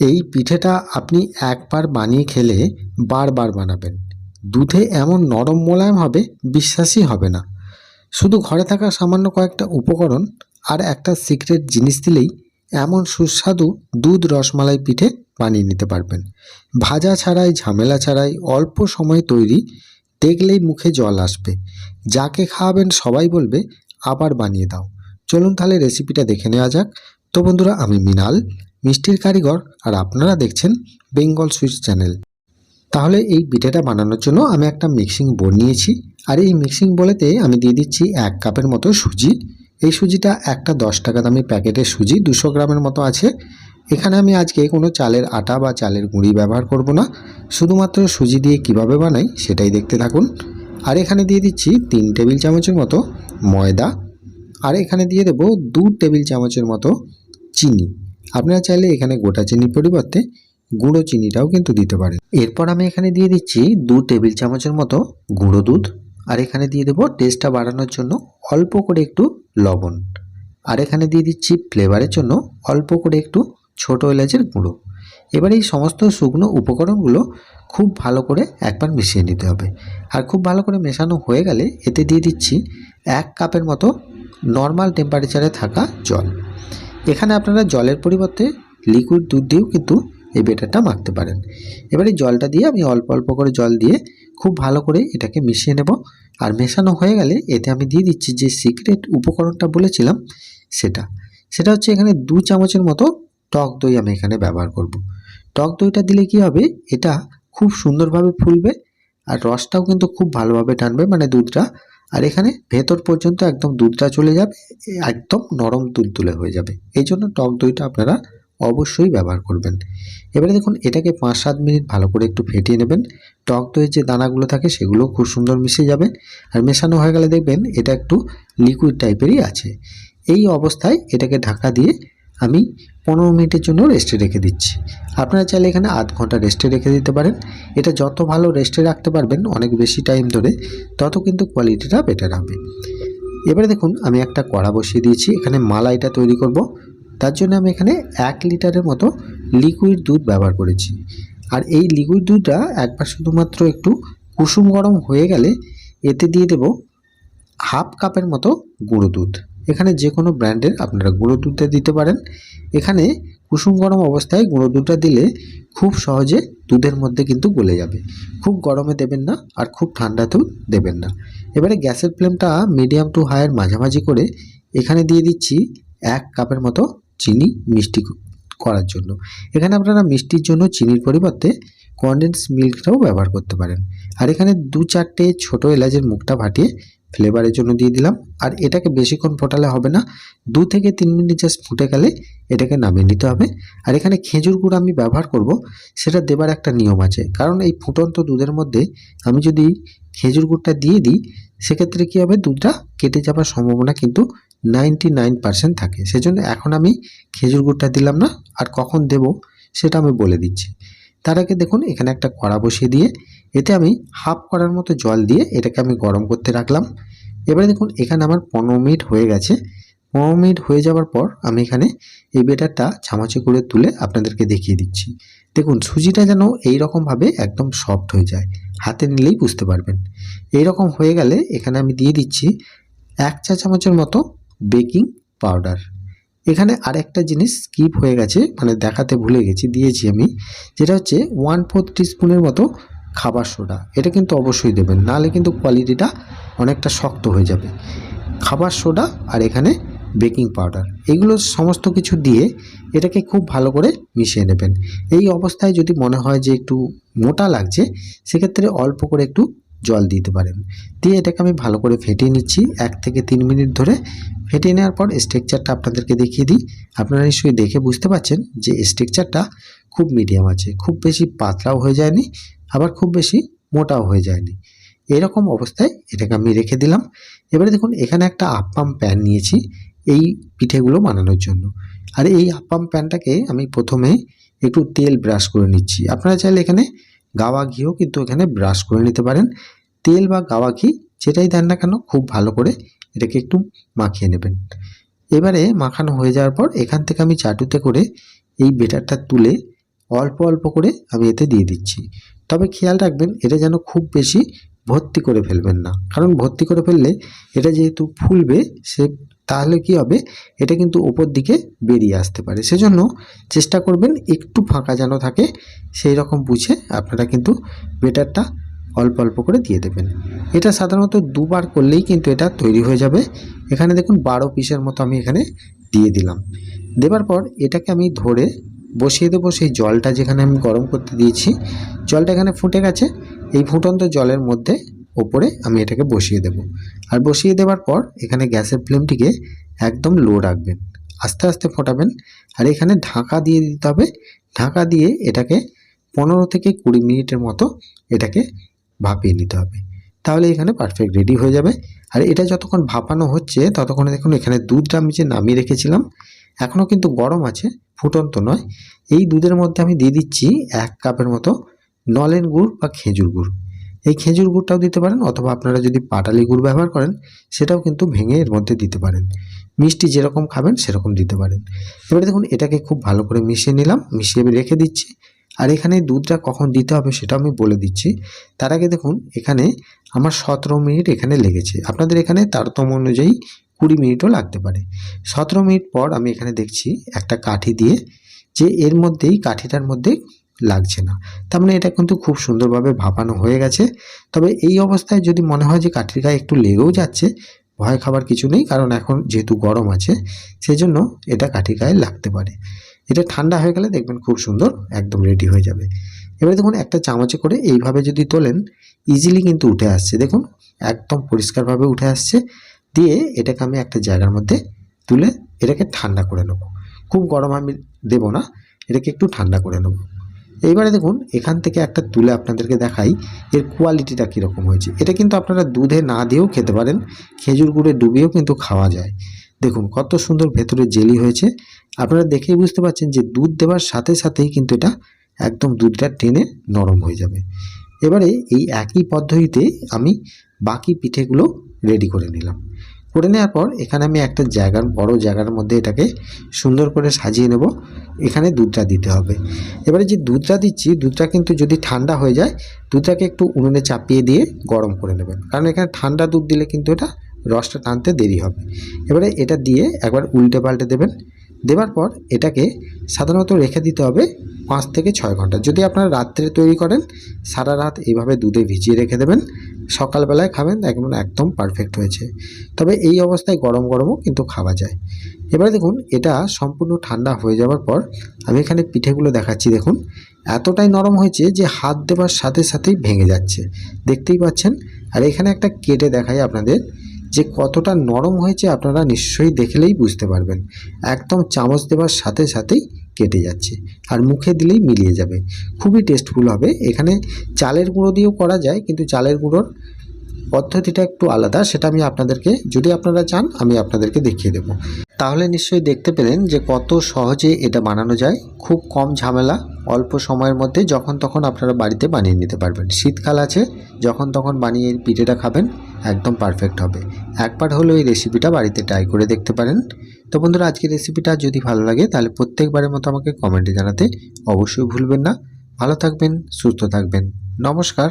এই পিঠেটা আপনি একবার বানিয়ে খেলে বারবার বানাবেন। দুধে এমন নরম মোলায়েম হবে, বিশ্বাসই হবে না। শুধু ঘরে থাকা সামান্য কয়েকটা উপকরণ আর একটা সিক্রেট জিনিস দিলেই এমন সুস্বাদু দুধ রসমালাই পিঠে বানিয়ে নিতে পারবেন। ভাজা ছাড়াই, ঝামেলা ছাড়াই, অল্প সময় তৈরি, দেখলেই মুখে জল আসবে। যাকে খাওয়াবেন সবাই বলবে, আবার বানিয়ে দাও। চলুন তাহলে রেসিপিটা দেখে নেওয়া যাক। তো বন্ধুরা, আমি মিনাল মিষ্টির কারিগর আর আপনারা দেখছেন বেঙ্গল সুইটস চ্যানেল। তাহলে এই পিঠেটা বানানোর জন্য আমি একটা মিক্সিং বোর্ড নিয়েছি। আর এই মিক্সিং বোলেতে আমি দিয়ে দিচ্ছি এক কাপের মতো সুজি। এই সুজিটা একটা দশ টাকা দামি প্যাকেটের সুজি, দুশো গ্রামের মতো আছে। এখানে আমি আজকে কোনো চালের আটা বা চালের গুঁড়ি ব্যবহার করব না। শুধুমাত্র সুজি দিয়ে কীভাবে বানাই সেটাই দেখতে থাকুন। আর এখানে দিয়ে দিচ্ছি তিন টেবিল চামচের মতো ময়দা। আর এখানে দিয়ে দেবো দু টেবিল চামচের মতো চিনি। আপনারা চাইলে এখানে গোটা চিনির পরিবর্তে গুঁড়ো চিনিটাও কিন্তু দিতে পারেন। এরপর আমি এখানে দিয়ে দিচ্ছি দু টেবিল চামচের মতো গুঁড়ো দুধ আর এখানে দিয়ে দেবো টেস্টটা বাড়ানোর জন্য অল্প করে একটু লবণ। আর এখানে দিয়ে দিচ্ছি ফ্লেভারের জন্য অল্প করে একটু ছোটো এলাচের গুঁড়ো। এবার এই সমস্ত শুকনো উপকরণগুলো খুব ভালো করে একবার মিশিয়ে নিতে হবে। আর খুব ভালো করে মেশানো হয়ে গেলে এতে দিয়ে দিচ্ছি এক কাপের মতো নর্মাল টেম্পারেচারে থাকা জল। এখানে আপনারা জলের পরিবর্তে লিকুইড দুধ দিয়েও কিন্তু এই বেটারটা মাখতে পারেন। এবারে জলটা দিয়ে আমি অল্প অল্প করে জল দিয়ে খুব ভালো করে এটাকে মিশিয়ে নেব। আর মেশানো হয়ে গেলে এতে আমি দিয়ে দিচ্ছি যে সিক্রেট উপকরণটা বলেছিলাম সেটা। সেটা হচ্ছে এখানে দু চামচের মতো টক দই আমি এখানে ব্যবহার করব। টক দইটা দিলে কি হবে? এটা খুব সুন্দরভাবে ফুলবে আর রসটাও কিন্তু খুব ভালোভাবে টানবে মানে দুধটা আর এখানে ভেতর পর্যন্ত একদম দুধটা চলে যাবে একদম নরম তুলতুলে হয়ে যাবে। এই জন্য টক দইটা আপনারা অবশ্যই ব্যবহার করবেন। এবারে দেখুন, এটাকে পাঁচ সাত মিনিট ভালো করে একটু ফেটিয়ে নেবেন। টক দইয়ের যে দানাগুলো থাকে, সেগুলো খুব সুন্দর মিশে যাবে। আর মেশানো হয়ে গেলে দেখবেন, এটা একটু লিকুইড টাইপেরই আছে। এই অবস্থায় এটাকে ঢাকা দিয়ে আমি পনেরো মিনিটের জন্য রেস্টে রেখে দিচ্ছি। আপনারা চাইলে এখানে আধ ঘণ্টা রেস্টে রেখে দিতে পারেন। এটা যত ভালো রেস্টে রাখতে পারবেন, অনেক বেশি টাইম ধরে, তত কিন্তু কোয়ালিটিটা বেটার হবে। এবারে দেখুন, আমি একটা কড়া বসিয়ে দিয়েছি। এখানে মালাইটা তৈরি করব। তার জন্য আমি এখানে এক লিটারের মতো লিকুইড দুধ ব্যবহার করেছি। আর এই লিকুইড দুধটা একবার শুধুমাত্র একটু কুসুম গরম হয়ে গেলে, এতে দিয়ে দেব হাফ কাপের মতো গুঁড়ো দুধ। এখানে যে কোনো ব্র্যান্ডের আপনারা গুঁড়ো দুধটা দিতে পারেন। এখানে কুসুম গরম অবস্থায় গুঁড়ো দুধটা দিলে খুব সহজে দুধের মধ্যে কিন্তু গলে যাবে। খুব গরমে দেবেন না আর খুব ঠান্ডাতেও দেবেন না। এবারে গ্যাসের ফ্লেমটা মিডিয়াম টু হাইয়ের মাঝামাঝি করে এখানে দিয়ে দিচ্ছি এক কাপের মতো চিনি মিষ্টি করার জন্য। এখানে আপনারা মিষ্টির জন্য চিনির পরিবর্তে কনডেন্স মিল্কটাও ব্যবহার করতে পারেন। আর এখানে দু চারটে ছোটো এলাচের মুখটা ফাটিয়ে ফ্লেভারের জন্য দিয়ে দিলাম। আর এটাকে বেশিক্ষণ ফোটালে হবে না। দু থেকে তিন মিনিট জাস্ট ফুটে গেলে এটাকে নামিয়ে নিতে হবে। আর এখানে খেজুর গুড় আমি ব্যবহার করব, সেটা দেবার একটা নিয়ম আছে। কারণ এই ফুটন্ত দুধের মধ্যে আমি যদি খেজুর গুড়টা দিয়ে দিই, সেক্ষেত্রে কী হবে? দুধটা কেটে যাওয়ার সম্ভাবনা কিন্তু নাইনটি নাইন পার্সেন্ট থাকে। সেজন্য এখন আমি খেজুর গুড়টা দিলাম না। আর কখন দেব, সেটা আমি বলে দিচ্ছি। তার আগে দেখুন, এখানে একটা কড়া বসিয়ে দিয়ে এতে আমি হাফ করার মতো জল দিয়ে এটাকে আমি গরম করতে রাখলাম। এবারে দেখুন, এখানে আমার পনেরো মিনিট হয়ে গেছে। পনেরো মিনিট হয়ে যাওয়ার পর আমি এখানে এই বেটারটা চামচে করে তুলে আপনাদেরকে দেখিয়ে দিচ্ছি। দেখুন, সুজিটা যেন এই রকমভাবে একদম সফট হয়ে যায়। হাতে নিলেই বুঝতে পারবেন। এই রকম হয়ে গেলে এখানে আমি দিয়ে দিচ্ছি এক চা চামচের মতো বেকিং পাউডার। এখানে আরেকটা জিনিস স্কিপ হয়ে গেছে মানে দেখাতে ভুলে গেছি, দিয়েছি আমি। যেটা হচ্ছে ওয়ান ফোর্থ টিস্পুনের মতো খাবার সোডা, এটা কিন্তু অবশ্যই দেবেন। নাহলে কিন্তু কোয়ালিটিটা অনেকটা শক্ত হয়ে যাবে। খাবার সোডা আর এখানে বেকিং পাউডার এগুলো সমস্ত কিছু দিয়ে এটাকে খুব ভালো করে মিশিয়ে নেবেন। এই অবস্থায় যদি মনে হয় যে একটু মোটা লাগছে, সেক্ষেত্রে অল্প করে একটু জল দিতে পারেন। দিয়ে এটাকে আমি ভালো করে ফেটিয়ে নিচ্ছি। এক থেকে তিন মিনিট ধরে ফেটিয়ে নেওয়ার পর স্ট্রেকচারটা আপনাদেরকে দেখিয়ে দিই। আপনারা নিশ্চয়ই দেখে বুঝতে পারছেন যে স্ট্রেকচারটা খুব মিডিয়াম আছে, খুব বেশি পাতলাও হয়ে যায়নি আবার খুব বেশি মোটাও হয়ে যায়নি। এরকম অবস্থায় এটাকে আমি রেখে দিলাম। এবারে দেখুন, এখানে একটা আপ্পাম প্যান নিয়েছি এই পিঠেগুলো বানানোর জন্য। আর এই আপ্পাম প্যানটাকে আমি প্রথমে একটু তেল ব্রাশ করে নিচ্ছি। আপনারা চাইলে এখানে গাওয়া ঘিও কিন্তু এখানে ব্রাশ করে নিতে পারেন। তেল বা গাওয়া ঘি যেটাই দেন না কেন, খুব ভালো করে এটাকে একটু মাখিয়ে নেবেন। এবারে মাখানো হয়ে যাওয়ার পর এখান থেকে আমি চাটুতে করে এই বেটারটা তুলে অল্প অল্প করে আমি এতে দিয়ে দিচ্ছি। তবে খেয়াল রাখবেন, এটা যেন খুব বেশি ভর্তি করে ফেলবেন না। কারণ ভর্তি করে ফেললে এটা যেহেতু ফুলবে, সে তাহলে কি হবে? এটা কিন্তু ওপর দিকে বেরিয়ে আসতে পারে। সেজন্য চেষ্টা করবেন একটু ফাঁকা যেন থাকে, সেই রকম বুঝে আপনারা কিন্তু বেটারটা অল্প অল্প করে দিয়ে দেবেন। এটা সাধারণত দুবার করলেই কিন্তু এটা তৈরি হয়ে যাবে। এখানে দেখুন বারো পিসের মতো আমি এখানে দিয়ে দিলাম। দেবার পর এটাকে আমি ধরে বসিয়ে দেবো, সেই জলটা যেখানে আমি গরম করতে দিয়েছি, জলটা এখানে ফুটে গেছে। এই ফুটন্ত জলের মধ্যে ওপরে আমি এটাকে বসিয়ে দেব। আর বসিয়ে দেওয়ার পর এখানে গ্যাসের ফ্লেমটিকে একদম লো রাখবেন, আস্তে আস্তে ফোটাবেন। আর এখানে ঢাকা দিয়ে দিতে হবে। ঢাকা দিয়ে এটাকে পনেরো থেকে কুড়ি মিনিটের মতো এটাকে ভাপিয়ে নিতে হবে। তাহলে এখানে পারফেক্ট রেডি হয়ে যাবে। আর এটা যতক্ষণ ভাপানো হচ্ছে, ততক্ষণে দেখুন এখানে দুধটা আমি যে নামিয়ে রেখেছিলাম, এখনও কিন্তু গরম আছে। ফুটন্ত নয়। এই দুধের মধ্যে আমি দিয়ে দিচ্ছি এক কাপের মতো নলেন গুড় বা খেজুর গুড়। এই খেজুর গুড়টাও দিতে পারেন অথবা আপনারা যদি পাটালি গুড় ব্যবহার করেন, সেটাও কিন্তু ভেঙে এর মধ্যে দিতে পারেন। মিষ্টি যেরকম খাবেন, সেরকম দিতে পারেন। এবারে দেখুন, এটাকে খুব ভালো করে মিশিয়ে নিলাম, মিশিয়ে রেখে দিচ্ছি। আর এখানে দুধটা কখন দিতে হবে সেটা আমি বলে দিচ্ছি। তার আগে দেখুন, এখানে আমার সতেরো মিনিট এখানে লেগেছে। আপনাদের এখানে তারতম্য অনুযায়ী কুড়ি মিনিটও লাগতে পারে। সতেরো মিনিট পর আমি এখানে দেখছি একটা কাঠি দিয়ে যে এর মধ্যেই, কাঠিটার মধ্যে লাগছে না। তার মানে এটা কিন্তু খুব সুন্দরভাবে ভাপানো হয়ে গেছে। তবে এই অবস্থায় যদি মনে হয় যে কাঠির গায়ে একটু লেগেও যাচ্ছে, ভয় খাবার কিছু নেই, কারণ এখন যেহেতু গরম আছে, সেজন্য এটা কাঠির গায়ে লাগতে পারে। এটা ঠান্ডা হয়ে গেলে দেখবেন খুব সুন্দর একদম রেডি হয়ে যাবে। এবারে দেখুন একটা চামচে করে এইভাবে যদি তোলেন ইজিলি কিন্তু উঠে আসছে। দেখুন, একদম পরিষ্কারভাবে উঠে আসছে। দিয়ে এটাকে আমি একটা জায়গার মধ্যে তুলে এটাকে ঠান্ডা করে নেব। খুব গরম আমি দেব না, এটাকে একটু ঠান্ডা করে নেব। এইবারে দেখুন, এখান থেকে একটা তুলে আপনাদেরকে দেখাই, এর কোয়ালিটিটা কীরকম হয়েছে। এটা কিন্তু আপনারা দুধে না দিয়েও খেতে পারেন, খেজুর গুড়ে ডুবিয়েও কিন্তু খাওয়া যায়। দেখুন, কত সুন্দর ভেতরে জেলি হয়েছে। আপনারা দেখেই বুঝতে পারছেন যে দুধ দেওয়ার সাথে সাথেই কিন্তু এটা একদম দুধটা টেনে নরম হয়ে যাবে। এবারে এই একই পদ্ধতিতে আমি বাকি পিঠেগুলো রেডি করে নিলাম। করে নেওয়ার পর এখানে আমি একটা জায়গার, বড় জায়গার মধ্যে এটাকে সুন্দর করে সাজিয়ে নেব। এখানে দুধটা দিতে হবে। এবারে যে দুধটা দিচ্ছি, দুধটা কিন্তু যদি ঠান্ডা হয়ে যায়, দুধটাকে একটু উনুনে চাপিয়ে দিয়ে গরম করে নেবেন। কারণ এখানে ঠান্ডা দুধ দিলে কিন্তু এটা রসটা টানতে দেরি হবে। এবারে এটা দিয়ে একবার উল্টে পাল্টে দেবেন। দেওয়ার পর এটাকে সাধারণত রেখে দিতে হবে পাঁচ থেকে ছয় ঘণ্টা। যদি আপনারা রাত্রে তৈরি করেন, সারা রাত এইভাবে দুধে ভিজিয়ে রেখে দেবেন। সকালবেলায় খাবেন দেখবেন একদম পারফেক্ট হয়েছে। তবে এই অবস্থায় গরম, গরমও কিন্তু খাওয়া যায়। এবারে দেখুন, এটা সম্পূর্ণ ঠান্ডা হয়ে যাওয়ার পর আমি এখানে পিঠেগুলো দেখাচ্ছি। দেখুন, এতটাই নরম হয়েছে যে হাত দেওয়ার সাথে সাথেই ভেঙে যাচ্ছে। দেখতেই পাচ্ছেন? আর এখানে একটা কেটে দেখাই আপনাদের। যে কতটা নরম হয়েছে আপনারা নিশ্চয়ই দেখলেই বুঝতে পারবেন। একদম চামচ দেওয়ার সাথে সাথেই কেটে যাচ্ছে আর মুখে দিলেই মিলিয়ে যাবে। খুবই টেস্টফুল হবে। এখানে চালের গুঁড়ো দিয়েও করা যায় কিন্তু চালের গুঁড়োর পদ্ধতিটা একটু আলাদা, সেটা আমি আপনাদেরকে, যদি আপনারা চান, আমি আপনাদেরকে দেখিয়ে দেবো। তাহলে নিশ্চয়ই দেখতে পেলেন যে কত সহজে এটা বানানো যায়। খুব কম ঝামেলা অল্প সময়ের মধ্যে যখন তখন আপনারা বাড়িতে বানিয়ে নিতে পারবেন। শীতকাল আছে, যখন তখন বানিয়ে পিঠেটা খাবেন, একদম পারফেক্ট হবে। একবার হলেও এই রেসিপিটা বাড়িতে ট্রাই করে দেখতে পারেন। তো বন্ধুরা, আজকের রেসিপিটা যদি ভালো লাগে, তাহলে প্রত্যেকবারের মতো আমাকে কমেন্টে জানাতে অবশ্যই ভুলবেন না। ভালো থাকবেন, সুস্থ থাকবেন। নমস্কার।